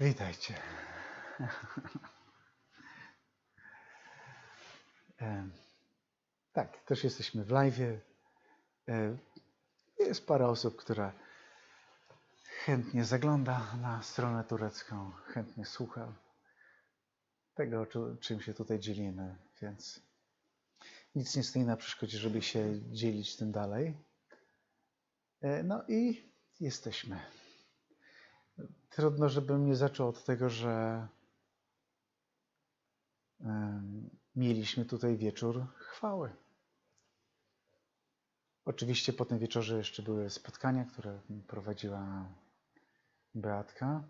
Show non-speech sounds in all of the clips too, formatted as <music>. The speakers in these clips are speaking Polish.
Witajcie. Tak, też jesteśmy w live. Jest parę osób, która chętnie zagląda na stronę turecką, chętnie słucha tego, czym- się tutaj dzielimy, więc nic nie stoi na przeszkodzie, żeby się dzielić tym dalej. E, No i jesteśmy. Trudno, żebym nie zaczął od tego, że mieliśmy tutaj wieczór chwały. Oczywiście po tym wieczorze jeszcze były spotkania, które prowadziła Beatka,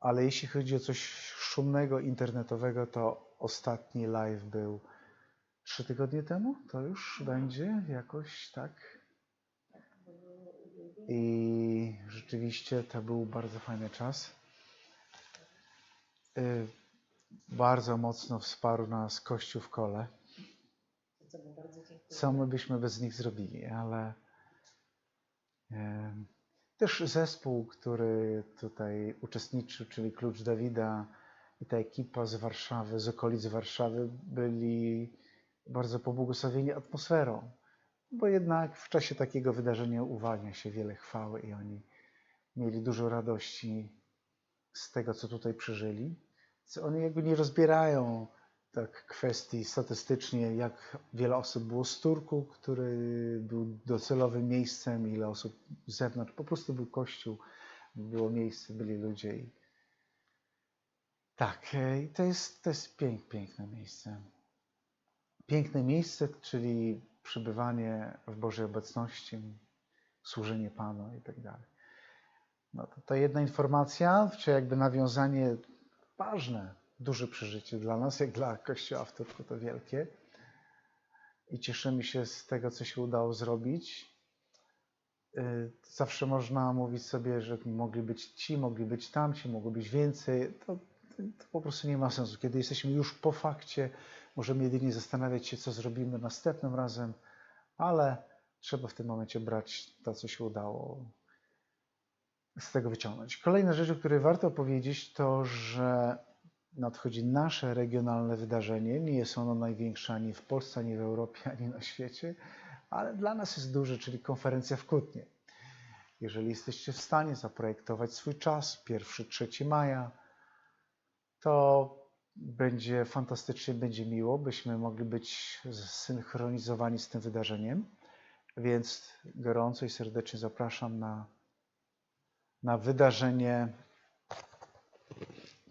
ale jeśli chodzi o coś szumnego, internetowego, to ostatni live był trzy tygodnie temu. To już będzie jakoś tak. I rzeczywiście to był bardzo fajny czas. Y, Bardzo mocno wsparł nas Kościół w kole. Co my byśmy bez nich zrobili, ale też zespół, który tutaj uczestniczył, czyli Klucz Dawida i ta ekipa z Warszawy, z okolic Warszawy, byli bardzo pobłogosławieni atmosferą, bo jednak w czasie takiego wydarzenia uwalnia się wiele chwały i oni mieli dużo radości z tego, co tutaj przeżyli. Oni jakby nie rozbierają tak kwestii statystycznie, jak wiele osób było z Turku, który był docelowym miejscem, ile osób z zewnątrz. Po prostu był kościół, było miejsce, byli ludzie. I... Tak, e, i to jest, to jest pięk, piękne miejsce. Piękne miejsce, czyli przebywanie w Bożej obecności, służenie Panu i tak dalej. No to, to jedna informacja, czy jakby nawiązanie ważne, duże przeżycie dla nas, jak dla Kościoła w Turku to wielkie. I cieszymy się z tego, co się udało zrobić. Y, Zawsze można mówić sobie, że mogli być ci, mogli być tamci, mogło być więcej. To, to po prostu nie ma sensu. Kiedy jesteśmy już po fakcie, możemy jedynie zastanawiać się, co zrobimy następnym razem, ale trzeba w tym momencie brać to, co się udało z tego wyciągnąć. Kolejna rzecz, o której warto powiedzieć, to że nadchodzi nasze regionalne wydarzenie. Nie jest ono największe ani w Polsce, ani w Europie, ani na świecie, ale dla nas jest duże, czyli konferencja w Kutnie. Jeżeli jesteście w stanie zaprojektować swój czas, 1-3 maja, to będzie fantastycznie, będzie miło, byśmy mogli być zsynchronizowani z tym wydarzeniem. Więc gorąco i serdecznie zapraszam na, na wydarzenie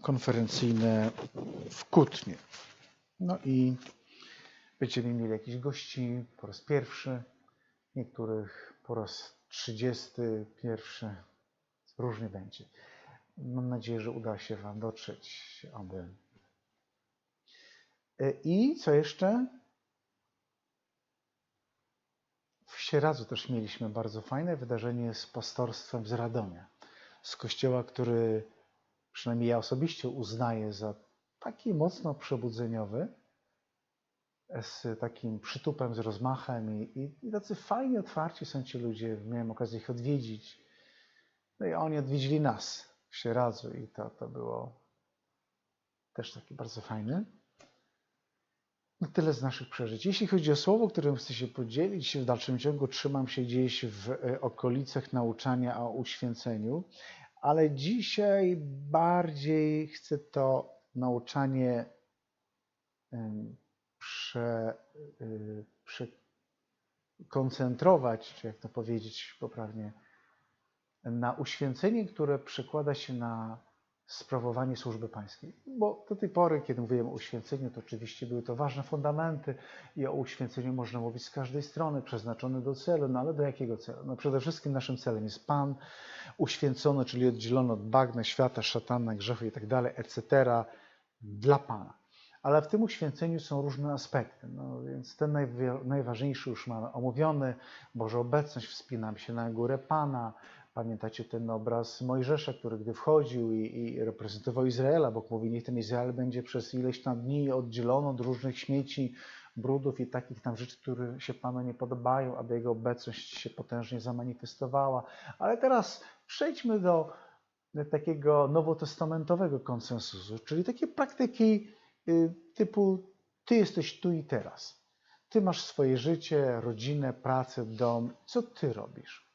konferencyjne w Kutnie. No i będziemy mieli jakichś gości po raz pierwszy, niektórych po raz trzydziesty pierwszy. Różnie będzie. Mam nadzieję, że uda się Wam dotrzeć, aby. I co jeszcze? W Sieradzu też mieliśmy bardzo fajne wydarzenie z pastorstwem z Radomia. Z kościoła, który przynajmniej ja osobiście uznaję za taki mocno przebudzeniowy, z takim przytupem, z rozmachem i, i, i tacy fajni, otwarci są ci ludzie. Miałem okazję ich odwiedzić. No i oni odwiedzili nas w Sieradzu i to, to było też takie bardzo fajne. No tyle z naszych przeżyć. Jeśli chodzi o słowo, którym chcę się podzielić, w dalszym ciągu trzymam się gdzieś w e, okolicach nauczania o uświęceniu, ale dzisiaj bardziej chcę to nauczanie prze, y, przekoncentrować, czy jak to powiedzieć poprawnie, na uświęcenie, które przekłada się na sprawowanie służby pańskiej. Bo do tej pory, kiedy mówiłem o uświęceniu, to oczywiście były to ważne fundamenty i o uświęceniu można mówić z każdej strony, przeznaczony do celu, no ale do jakiego celu? No przede wszystkim naszym celem jest Pan, uświęcony, czyli oddzielony od bagna, świata, szatana, grzechu i tak dalej, etc. dla Pana. Ale w tym uświęceniu są różne aspekty. No więc ten najważniejszy już mamy omówiony. Boże obecność, wspinam się na górę Pana, Pamiętacie ten obraz Mojżesza, który gdy wchodził i, i reprezentował Izraela, Bóg mówi, niech ten Izrael będzie przez ileś tam dni oddzielony od różnych śmieci, brudów i takich tam rzeczy, które się Panu nie podobają, aby Jego obecność się potężnie zamanifestowała. Ale teraz przejdźmy do takiego nowotestamentowego konsensusu, czyli takiej praktyki y, typu Ty jesteś tu i teraz. Ty masz swoje życie, rodzinę, pracę, dom. Co Ty robisz?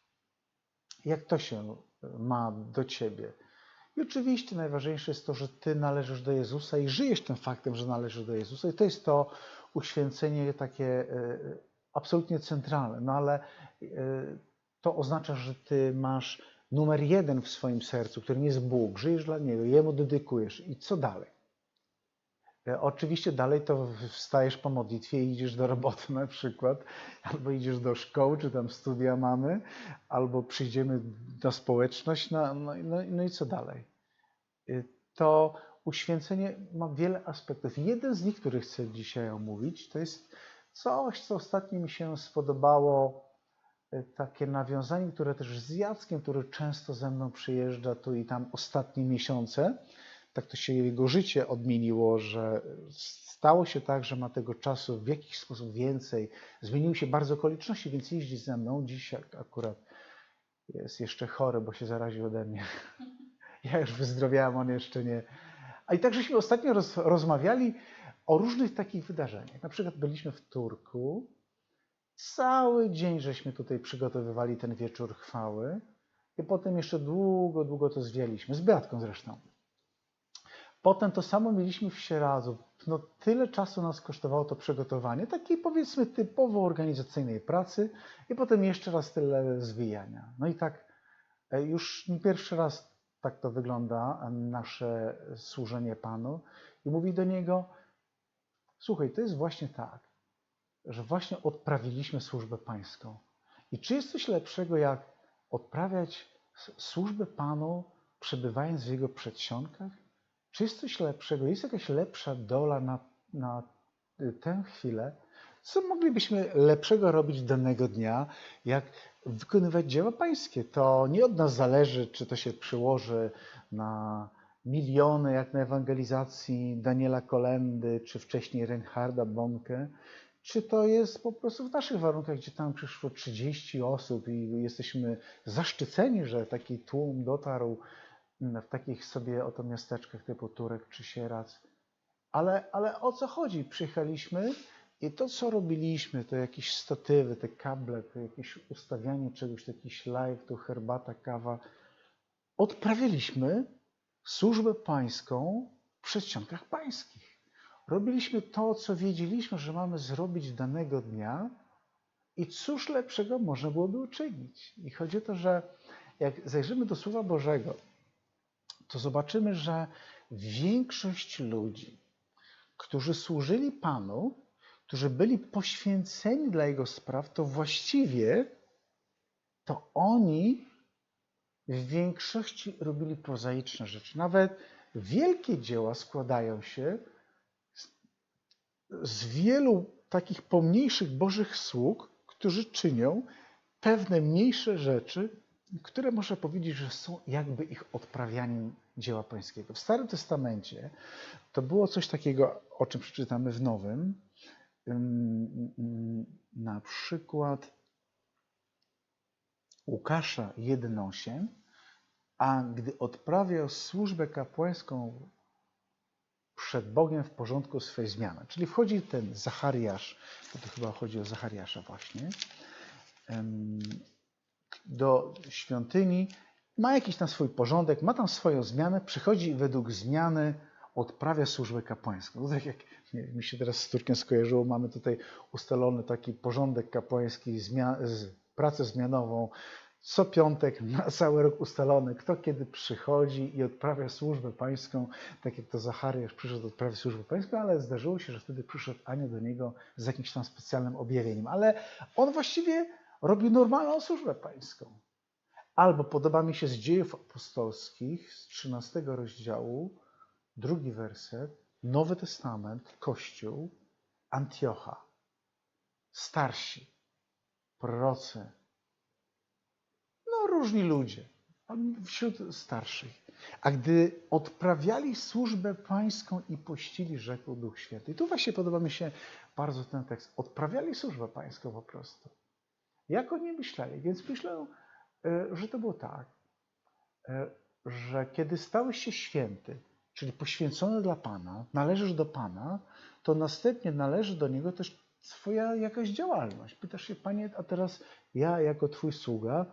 Jak to się ma do Ciebie? I oczywiście najważniejsze jest to, że Ty należysz do Jezusa i żyjesz tym faktem, że należysz do Jezusa. I to jest to uświęcenie takie e, absolutnie centralne. No ale e, to oznacza, że Ty masz numer jeden w swoim sercu, którym jest Bóg. Żyjesz dla Niego, Jemu dedykujesz. I co dalej? E, oczywiście dalej to wstajesz po modlitwie i idziesz do roboty na przykład, albo idziesz do szkoły, czy tam studia mamy, albo przyjdziemy na społeczność, no, no, no, no i co dalej? E, to uświęcenie ma wiele aspektów. Jeden z nich, który chcę dzisiaj omówić, to jest coś, co ostatnio mi się spodobało, e, takie nawiązanie, które też z Jackiem, który często ze mną przyjeżdża tu i tam ostatnie miesiące, tak to się jego życie odmieniło, że stało się tak, że ma tego czasu w jakiś sposób więcej. Zmieniły się bardzo okoliczności, więc jeździ ze mną. Dzisiaj akurat jest jeszcze chory, bo się zaraził ode mnie. <laughs> Ja już wyzdrowiałem, on jeszcze nie. A i tak żeśmy ostatnio roz, rozmawiali o różnych takich wydarzeniach. Na przykład byliśmy w Turku. Cały dzień żeśmy tutaj przygotowywali ten wieczór chwały. I potem jeszcze długo, długo to zwialiśmy. Z Beatką zresztą. Potem to samo mieliśmy w Sieradzu. No, tyle czasu nas kosztowało to przygotowanie, takiej powiedzmy typowo organizacyjnej pracy i potem jeszcze raz tyle zwijania. No i tak e, już pierwszy raz tak to wygląda, nasze służenie Panu i mówi do Niego, słuchaj, to jest właśnie tak, że właśnie odprawiliśmy służbę Pańską. I czy jest coś lepszego, jak odprawiać służbę Panu, przebywając w Jego przedsionkach? Czy jest coś lepszego? Jest jakaś lepsza dola na, na tę chwilę? Co moglibyśmy lepszego robić danego dnia, jak wykonywać dzieła pańskie? To nie od nas zależy, czy to się przyłoży na miliony, jak na ewangelizacji Daniela Kolendy, czy wcześniej Reinharda Bonke, czy to jest po prostu w naszych warunkach, gdzie tam przyszło 30 osób i jesteśmy zaszczyceni, że taki tłum dotarł w takich sobie oto miasteczkach typu Turek czy Sieradz. Ale, ale o co chodzi? Przyjechaliśmy i to, co robiliśmy, to jakieś statywy, te kable, to jakieś ustawianie czegoś, jakiś live, tu herbata, kawa. Odprawiliśmy służbę pańską w przedsionkach pańskich. Robiliśmy to, co wiedzieliśmy, że mamy zrobić danego dnia i cóż lepszego można byłoby uczynić. I chodzi o to, że jak zajrzymy do Słowa Bożego, to zobaczymy, że większość ludzi, którzy służyli Panu, którzy byli poświęceni dla Jego spraw, to właściwie to oni w większości robili prozaiczne rzeczy. Nawet wielkie dzieła składają się z, z wielu takich pomniejszych Bożych sług, którzy czynią pewne mniejsze rzeczy, które można powiedzieć, że są jakby ich odprawianiem dzieła pańskiego. W Starym Testamencie to było coś takiego, o czym przeczytamy w Nowym. Na przykład Łukasza 1,8 a gdy odprawiał służbę kapłańską przed Bogiem w porządku swej zmiany. Czyli wchodzi ten Zachariasz, bo to chyba chodzi o Zachariasza właśnie, do świątyni, ma jakiś tam swój porządek, ma tam swoją zmianę, przychodzi według zmiany odprawia służbę kapłańską. No tak jak mi się teraz z Turkiem skojarzyło, mamy tutaj ustalony taki porządek kapłański, zmian, pracę zmianową, co piątek na cały rok ustalony, kto kiedy przychodzi i odprawia służbę pańską, tak jak to Zachariasz przyszedł odprawić służbę pańską, ale zdarzyło się, że wtedy przyszedł Ania do niego z jakimś tam specjalnym objawieniem. Ale on właściwie robi normalną służbę pańską. Albo podoba mi się z dziejów apostolskich, z 13 rozdziału, drugi werset, Nowy Testament, Kościół, Antiocha, starsi, prorocy, no różni ludzie wśród starszych. A gdy odprawiali służbę pańską i pościli, rzekł Duch Święty. I tu właśnie podoba mi się bardzo ten tekst. Odprawiali służbę pańską po prostu. Jak oni myśleli? Więc myślę, e, że to było tak, e, że kiedy stałeś się święty, czyli poświęcony dla Pana, należysz do Pana, to następnie należy do Niego też Twoja jakaś działalność. Pytasz się, Panie, a teraz ja jako Twój sługa,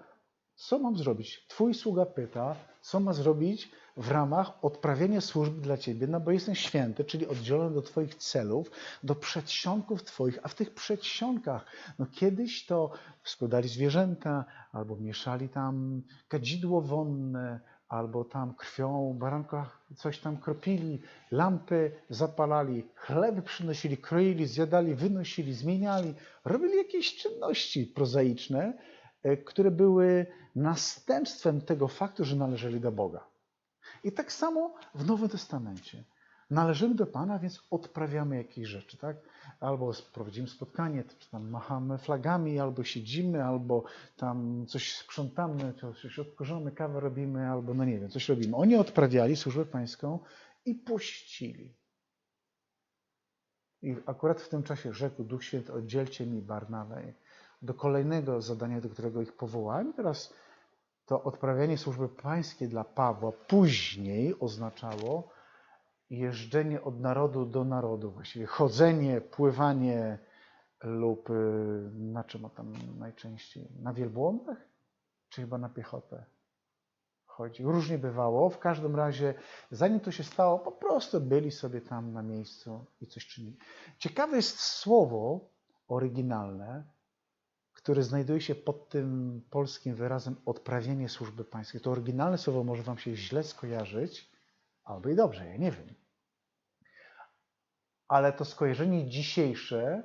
co mam zrobić? Twój sługa pyta, co ma zrobić w ramach odprawienia służby dla Ciebie, no bo jestem święty, czyli oddzielony do Twoich celów, do przedsionków Twoich, a w tych przedsionkach, no kiedyś to składali zwierzęta, albo mieszali tam kadzidło wonne, albo tam krwią baranka coś tam kropili, lampy zapalali, chleby przynosili, kroili, zjadali, wynosili, zmieniali, robili jakieś czynności prozaiczne, które były następstwem tego faktu, że należeli do Boga. I tak samo w Nowym Testamencie. Należymy do Pana, więc odprawiamy jakieś rzeczy, tak? Albo prowadzimy spotkanie, tam machamy flagami, albo siedzimy, albo tam coś sprzątamy, coś odkurzamy, kawę robimy, albo no nie wiem, coś robimy. Oni odprawiali służbę pańską i pościli. I akurat w tym czasie rzekł Duch Święty, oddzielcie mi Barnabę do kolejnego zadania, do którego ich powołałem. Teraz to odprawianie służby pańskiej dla Pawła później oznaczało jeżdżenie od narodu do narodu, właściwie chodzenie, pływanie lub y, na czym tam najczęściej? Na wielbłądach? Czy chyba na piechotę? Chodzi. Różnie bywało. W każdym razie, zanim to się stało, po prostu byli sobie tam na miejscu i coś czynili. Ciekawe jest słowo oryginalne, które znajduje się pod tym polskim wyrazem odprawienie służby pańskiej. To oryginalne słowo może Wam się źle skojarzyć, albo i dobrze, ja nie wiem. Ale to skojarzenie dzisiejsze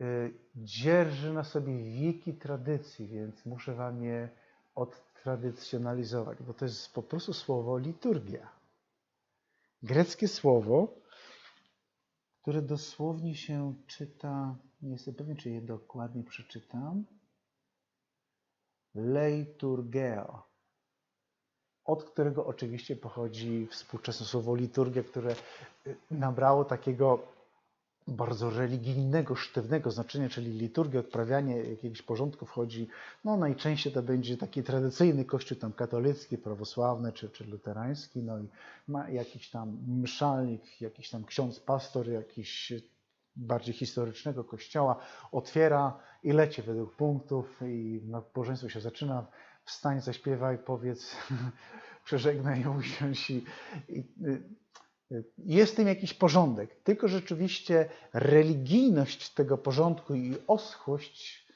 y, dzierży na sobie wieki tradycji, więc muszę Wam je odtradycjonalizować, bo to jest po prostu słowo liturgia. Greckie słowo, które dosłownie się czyta nie jestem pewien, czy je dokładnie przeczytam. Leiturgeo, od którego oczywiście pochodzi współczesne słowo liturgia, które y, nabrało takiego bardzo religijnego, sztywnego znaczenia, czyli liturgia, odprawianie jakiegoś porządku wchodzi, no najczęściej to będzie taki tradycyjny kościół tam katolicki, prawosławny czy, czy luterański, no i ma jakiś tam mszalnik, jakiś tam ksiądz, pastor, jakiś bardziej historycznego kościoła, otwiera i leci według punktów i nabożeństwo się zaczyna. Wstań, zaśpiewaj, powiedz, <laughs> przeżegnaj, usiądź i, i, y, jest tym jakiś porządek. Tylko rzeczywiście religijność tego porządku i oschłość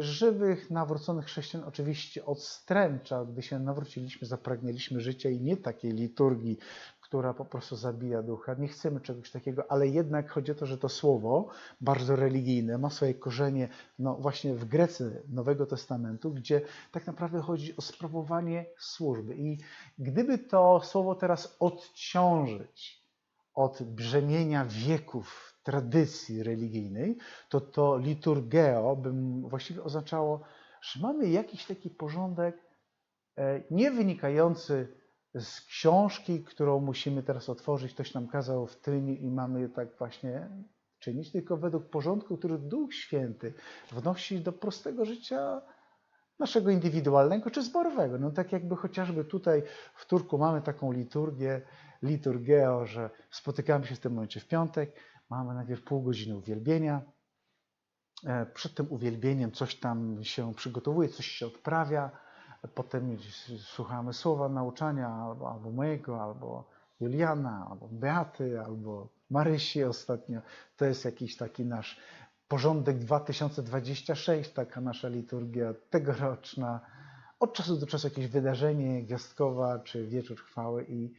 żywych, nawróconych chrześcijan oczywiście odstręcza. Gdy się nawróciliśmy, zapragnęliśmy życia i nie takiej liturgii która po prostu zabija ducha. Nie chcemy czegoś takiego, ale jednak chodzi o to, że to słowo, bardzo religijne, ma swoje korzenie no właśnie w Grecy Nowego Testamentu, gdzie tak naprawdę chodzi o sprawowanie służby. I gdyby to słowo teraz odciążyć od brzemienia wieków tradycji religijnej, to to liturgeo by właściwie oznaczało, że mamy jakiś taki porządek e, nie wynikający z książki, którą musimy teraz otworzyć. Ktoś nam kazał w trynie i mamy tak właśnie czynić, tylko według porządku, który Duch Święty wnosi do prostego życia naszego indywidualnego czy zborowego. No tak jakby chociażby tutaj w Turku mamy taką liturgię, liturgeo, że spotykamy się w tym momencie w piątek, mamy najpierw pół godziny uwielbienia, e, przed tym uwielbieniem coś tam się przygotowuje, coś się odprawia, potem słuchamy słowa nauczania albo, albo mojego, albo Juliana, albo Beaty, albo Marysi ostatnio. To jest jakiś taki nasz porządek 2026, taka nasza liturgia tegoroczna. Od czasu do czasu jakieś wydarzenie gwiazdkowa czy wieczór chwały i,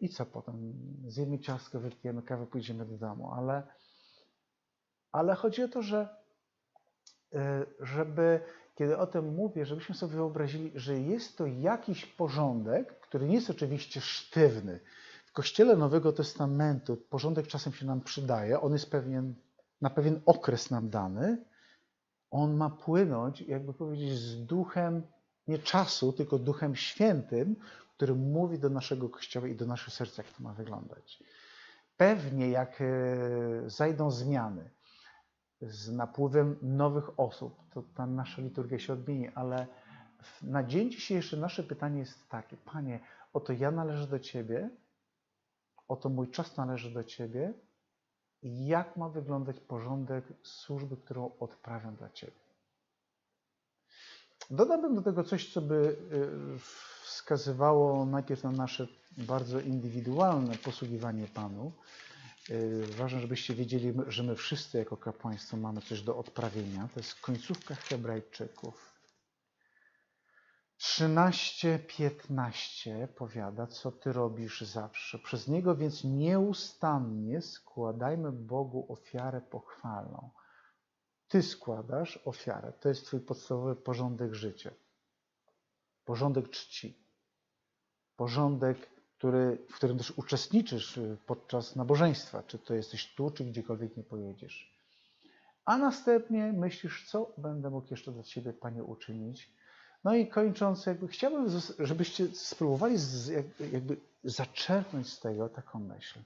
i co potem? Zjemy ciastko, wypijemy kawę, pójdziemy do domu. Ale, ale chodzi o to, że e, żeby kiedy o tym mówię, żebyśmy sobie wyobrazili, że jest to jakiś porządek, który nie jest oczywiście sztywny. W Kościele Nowego Testamentu porządek czasem się nam przydaje, on jest pewien, na pewien okres nam dany, On ma płynąć, jakby powiedzieć, z duchem nie czasu, tylko duchem świętym, który mówi do naszego kościoła i do naszych serc, jak to ma wyglądać. Pewnie jak e, zajdą zmiany z napływem nowych osób, to ta nasza liturgia się odmieni, ale na dzień dzisiejszy nasze pytanie jest takie: Panie, oto ja należę do Ciebie, oto mój czas należy do Ciebie. Jak ma wyglądać porządek służby, którą odprawiam dla Ciebie? Dodałbym do tego coś, co by y, wskazywało najpierw na nasze bardzo indywidualne posługiwanie Panu. Y, ważne, żebyście wiedzieli, że my wszyscy jako kapłaństwo mamy coś do odprawienia. To jest końcówka Hebrajczyków. 13:15 powiada, co ty robisz zawsze. Przez niego więc nieustannie składajmy Bogu ofiarę pochwalną. Ty składasz ofiarę. To jest twój podstawowy porządek życia. Porządek czci. Porządek, który, w którym też uczestniczysz podczas nabożeństwa, czy to jesteś tu, czy gdziekolwiek nie pojedziesz. A następnie myślisz, co będę mógł jeszcze dla Ciebie, Panie, uczynić no i kończąc, jakby chciałbym, żebyście spróbowali z, jakby zaczerpnąć z tego taką myśl,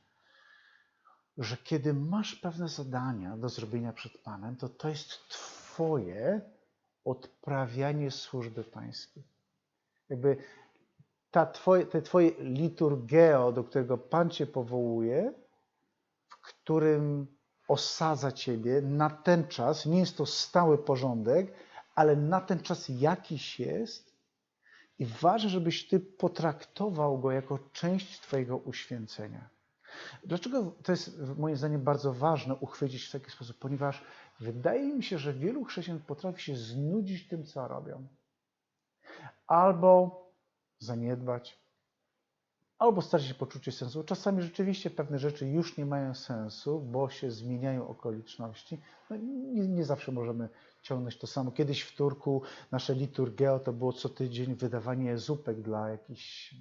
że kiedy masz pewne zadania do zrobienia przed Panem, to to jest Twoje odprawianie służby pańskiej. Jakby ta twoje, te Twoje liturgeo, do którego Pan Cię powołuje, w którym osadza Ciebie na ten czas, nie jest to stały porządek, ale na ten czas jakiś jest i ważne, żebyś ty potraktował go jako część twojego uświęcenia. Dlaczego to jest moim zdaniem bardzo ważne uchwycić w taki sposób? Ponieważ wydaje mi się, że wielu chrześcijan potrafi się znudzić tym, co robią. Albo zaniedbać, albo stracić poczucie sensu. Czasami rzeczywiście pewne rzeczy już nie mają sensu, bo się zmieniają okoliczności. No, nie, nie zawsze możemy ciągnąć to samo. Kiedyś w Turku nasze liturgeo to było co tydzień wydawanie zupek dla jakichś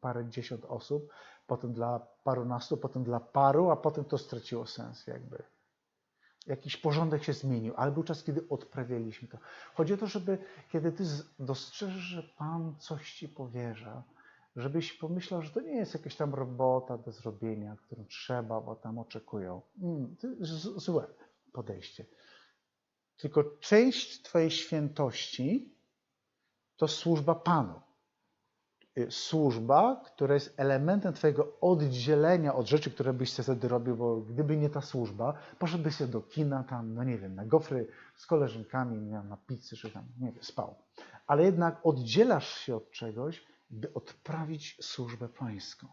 parę dziesiąt osób, potem dla parunastu, potem dla paru, a potem to straciło sens jakby. Jakiś porządek się zmienił, ale był czas, kiedy odprawialiśmy to. Chodzi o to, żeby kiedy ty dostrzeżesz, że Pan coś ci powierza, żebyś pomyślał, że to nie jest jakaś tam robota do zrobienia, którą trzeba, bo tam oczekują. Mm, to jest złe podejście. Tylko część Twojej świętości to służba Panu. Y, służba, która jest elementem Twojego oddzielenia od rzeczy, które byś wtedy robił, bo gdyby nie ta służba, poszedłbyś się do kina tam, no nie wiem, na gofry z koleżankami, na pizzy, czy tam, nie wiem, spał. Ale jednak oddzielasz się od czegoś, by odprawić służbę pańską.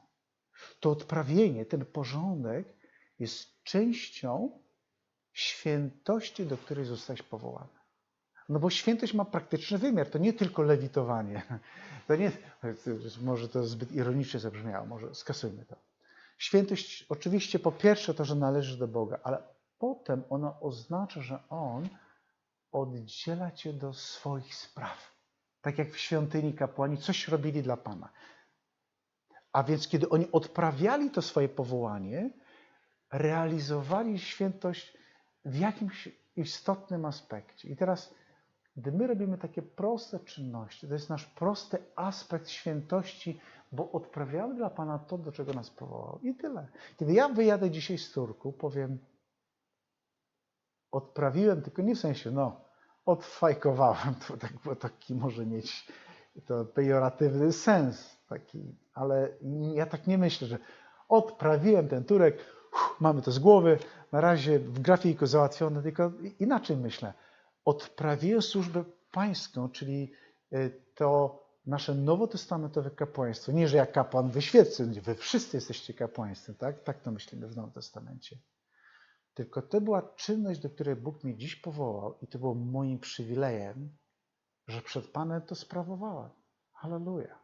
To odprawienie, ten porządek jest częścią świętości, do której zostałeś powołany. No bo świętość ma praktyczny wymiar, to nie tylko lewitowanie. <laughs> To nie, może to zbyt ironicznie zabrzmiało, może skasujmy to. Świętość oczywiście po pierwsze to, że należy do Boga, ale potem ona oznacza, że On oddziela cię do swoich spraw. Tak jak w świątyni kapłani coś robili dla Pana. A więc kiedy oni odprawiali to swoje powołanie, realizowali świętość w jakimś istotnym aspekcie. I teraz, gdy my robimy takie proste czynności, to jest nasz prosty aspekt świętości, bo odprawiamy dla Pana to, do czego nas powołał. I tyle. Kiedy ja wyjadę dzisiaj z Turku, powiem, odprawiłem, tylko nie w sensie, no, odfajkowałem, to tak, bo taki może mieć to pejoratywny sens taki, ale ja tak nie myślę, że odprawiłem ten Turek, uff, mamy to z głowy, na razie w grafiku załatwione, tylko inaczej myślę. Odprawiłem służbę pańską, czyli e, to nasze nowotestamentowe kapłaństwo. Nie, że ja kapłan wyświecę, wy wszyscy jesteście kapłaństwem, tak? Tak to myślimy w Nowym Testamencie. Tylko to była czynność, do której Bóg mnie dziś powołał i to było moim przywilejem, że przed Panem to sprawowałem. Halleluja.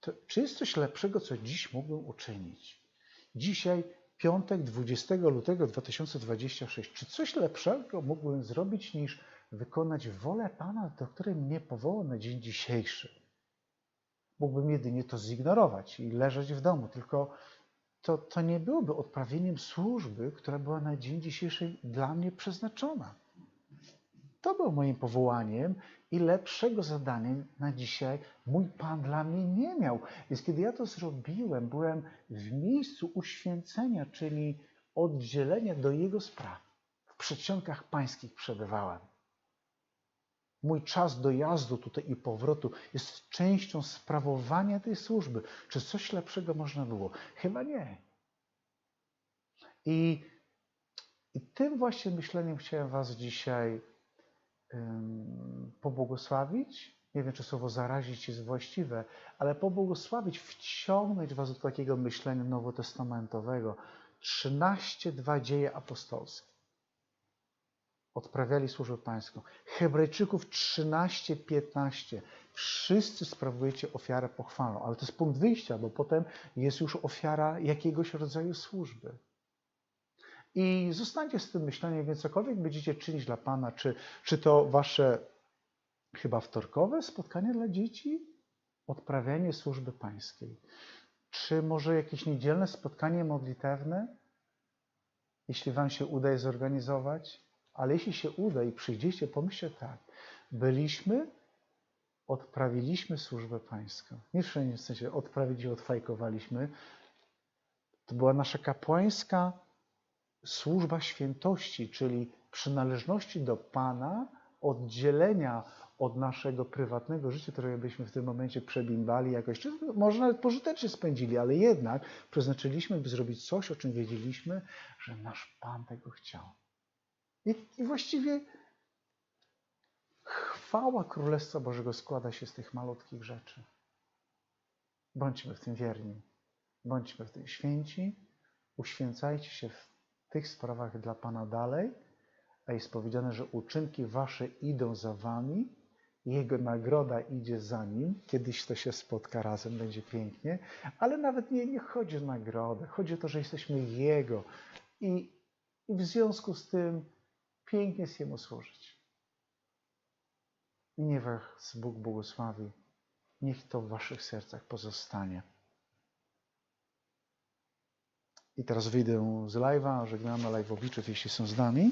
To, czy jest coś lepszego, co dziś mógłbym uczynić? Dzisiaj piątek 20 lutego 2026. Czy coś lepszego mógłbym zrobić niż wykonać wolę Pana, do której mnie powołał na dzień dzisiejszy? Mógłbym jedynie to zignorować i leżeć w domu, tylko to, to nie byłoby odprawieniem służby, która była na dzień dzisiejszy dla mnie przeznaczona. To było moim powołaniem i lepszego zadania na dzisiaj mój Pan dla mnie nie miał. Więc kiedy ja to zrobiłem, byłem w miejscu uświęcenia, czyli oddzielenia do Jego spraw. W przedsionkach pańskich przebywałem. Mój czas dojazdu tutaj i powrotu jest częścią sprawowania tej służby. Czy coś lepszego można było? Chyba nie. I, i tym właśnie myśleniem chciałem Was dzisiaj pobłogosławić. Nie wiem, czy słowo zarazić jest właściwe, ale pobłogosławić, wciągnąć Was do takiego myślenia nowotestamentowego. 13 dwa dzieje apostolskie odprawiali służbę pańską. Hebrajczyków 13-15. Wszyscy sprawujecie ofiarę pochwalną, ale to jest punkt wyjścia, bo potem jest już ofiara jakiegoś rodzaju służby. I zostańcie z tym myśleniem, więc cokolwiek będziecie czynić dla Pana, czy, czy to wasze chyba wtorkowe spotkanie dla dzieci, odprawianie służby pańskiej, czy może jakieś niedzielne spotkanie modlitewne, jeśli Wam się uda je zorganizować, ale jeśli się uda i przyjdziecie, pomyślcie tak. Byliśmy, odprawiliśmy służbę pańską. Nie wszędzie w sensie odprawić i odfajkowaliśmy. To była nasza kapłańska służba świętości, czyli przynależności do Pana, oddzielenia od naszego prywatnego życia, które byśmy w tym momencie przebimbali jakoś, czy może nawet pożytecznie spędzili, ale jednak przeznaczyliśmy, by zrobić coś, o czym wiedzieliśmy, że nasz Pan tego chciał. I, I, właściwie chwała Królestwa Bożego składa się z tych malutkich rzeczy. Bądźmy w tym wierni, bądźmy w tym święci, uświęcajcie się w tych sprawach dla Pana dalej, a jest powiedziane, że uczynki wasze idą za wami, jego nagroda idzie za nim. Kiedyś to się spotka razem, będzie pięknie, ale nawet nie, nie chodzi o nagrodę. Chodzi o to, że jesteśmy Jego i, i w związku z tym Pięknie jest Jemu służyć. Niech Was Bóg błogosławi. Niech to w Waszych sercach pozostanie. I teraz wyjdę z live'a, żegnamy live'owiczów, jeśli są z nami.